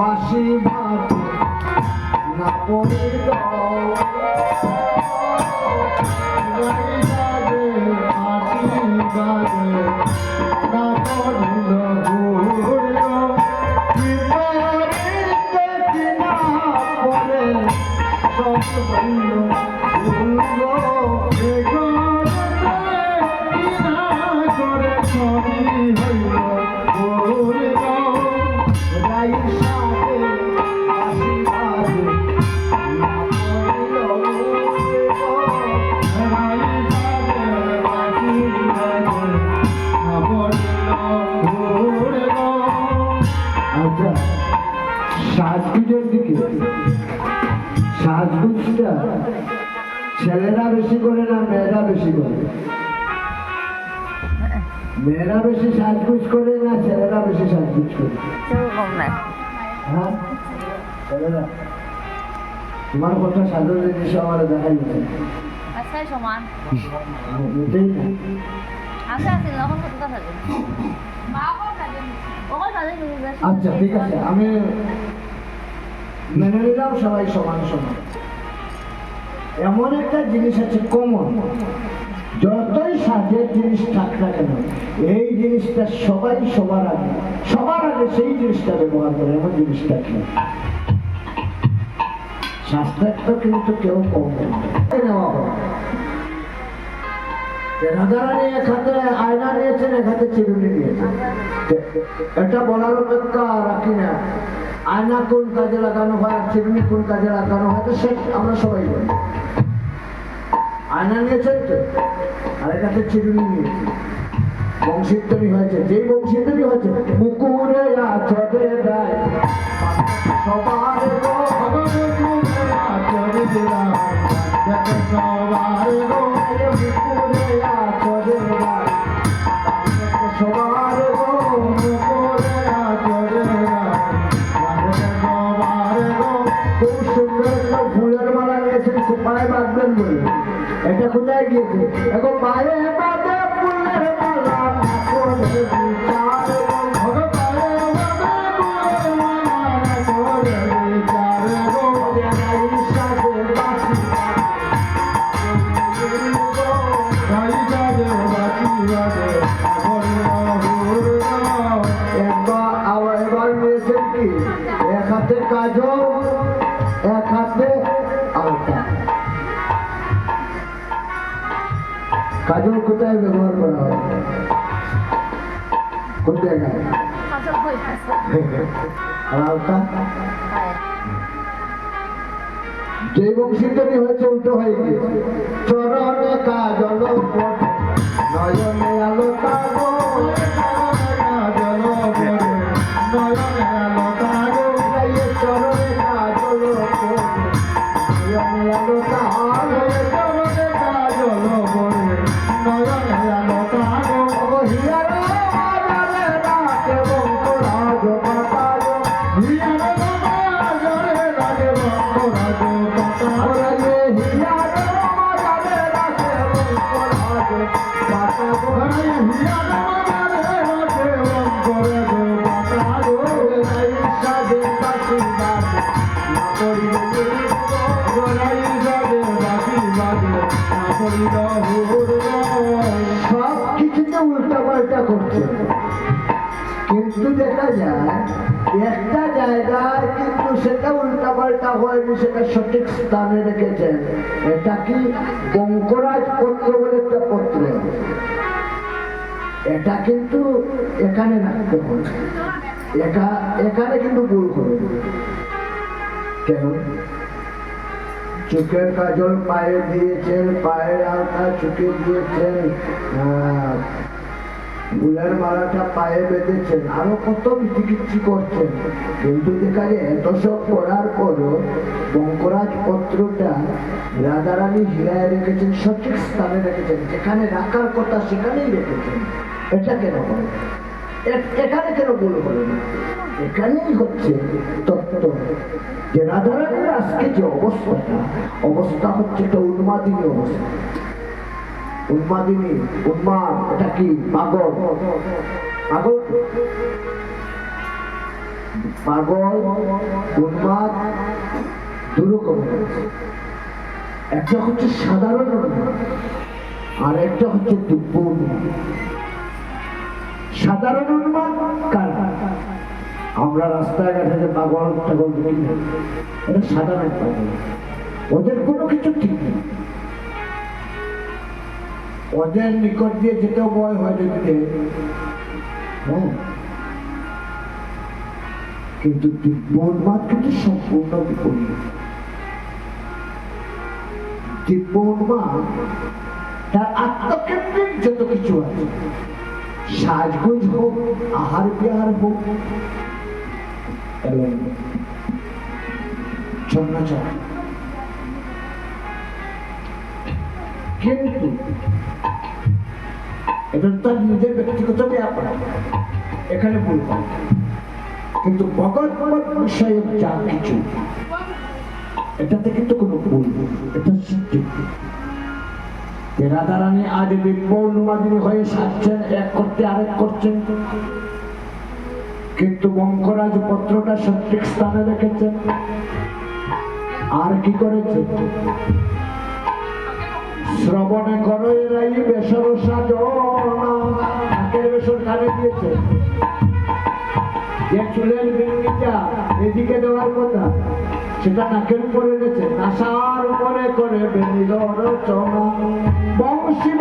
বাসি ভাত না বাজে না পড়িল ভুল বিপরীতে ছেলেরা বেশি করে না মেয়েরা বেশি করে? মেয়েরা বেশি সাজগুজ করে না ছেলেরা বেশি সাজগুজ করে? হ্যাঁ? ছেলেরা। তোমার কথা সাজুর জিনিস আমার দেখাই আচ্ছা সমান। থাকে আচ্ছা ঠিক আছে আমি মেনে নিলাম সবাই সমান সমান। এমন একটা জিনিস আছে কমন যতই সাজের জিনিস থাক না কেন, এই জিনিসটা সবাই সবার আগে সবার আগে সেই জিনিসটা ব্যবহার করে, এমন জিনিসটা কি শাস্ত্রের কিন্তু কেউ আয়না এক হাতে এটা বলার অপেক্ষা রাখি না। আয়না কোন কাজে লাগানো হয়, আর চিরুনি কোন কাজে লাগানো হয়, তো সে আমরা সবাই বলি। আয়না নিয়েছেন তো? আর এটাতে চিরুনি নিয়েছে। বংশীধ্বনি হয়েছে। যেই তৈরি হয়েছে, মুকুরে আচরে বাঁশি বাজে, বলল হুরগাঁও। একবার আবার এবার নিয়েছেন কি এক হাতে কাজল এক হাতে কাজল কোথায় ব্যবহার করা হয়? কোন জায়গায় আলতা? যে বংশীধ্বনি হয়েছে উল্টো হয়ে গিয়েছে। চরণে কাজল নয়নে সব কিছুতে উল্টা পাল্টা করছে। কিন্তু দেখা যায় একটা জায়গায় কিন্তু সেটা উল্টা পাল্টা হয়নি সেটা সঠিক স্থানে রেখেছেন এটা কি বঙ্করাজ পত্র বলে একটা পত্র? এটা কিন্তু এখানে রাখতে হবে। একা- এখানে কিন্তু ভুল করে কেন? চোখের কাজল পায়ে দিয়েছেন, পায়ের আলতা চোখে দিয়েছেন। ফুলের মালাটা পায়ে বেঁধেছেন আরও কত বিচিকিচ্ছি করছেন। কিন্তু যায় এত সব করার পরও বঙ্করাজ পত্রটা রাধারানী হিরায় রেখেছেন, সঠিক স্থানে রেখেছেন। যেখানে রাখার কথা সেখানেই রেখেছেন। এটা কেন এখানে কেন ভুল হলো না? এখানেই হচ্ছে তত্ত্ব যে রাধারানীর আজকে যে অবস্থাটা, অবস্থা হচ্ছে একটা উন্মাদিনী অবস্থা। উন্মাদিনী উন্মাদ এটা কি? পাগল। পাগল? পাগল উন্মাদ দুরকম একটা হচ্ছে সাধারণ আর একটা হচ্ছে দিব্য সাধারণ উন্মাদ কার? আমরা রাস্তায় ঘাটে যে পাগল টাগল দেখি এটা সাধারণ পাগল। ওদের কোনো কিছু ঠিক নেই। ওদের নিকট দিয়ে যেতেও ভয় হয় দেখতে হ্যাঁ কিন্তু দিব্য উন্মাদ কিন্তু সম্পূর্ণ বিপরীত। দিব্য তার যত কিছু আছে আহার কিন্তু তার নিজের ব্যক্তিগত ব্যাপার। এখানে কিন্তু ভগৎ বিষয়ে যা কিছু এটাতে কিন্তু কোনো ভুল এটা সত্যি। রাধারানী আজ দিব্য অনুমাদিনী হয়ে সাজছেন, এক করতে আরেক করছেন। কিন্তু বঙ্করাজ পত্রটা সঠিক স্থানে রেখেছেন। আর কি করেছে? শ্রবণে করো, এরাই বেসর নাকের বেসর কানে দিয়েছে। যে চুলের বিন্দিটা এদিকে দেওয়ার কথা, সেটা নাকের উপরে এনেছে। নাসার উপরে করে বেনিল চমন বংশী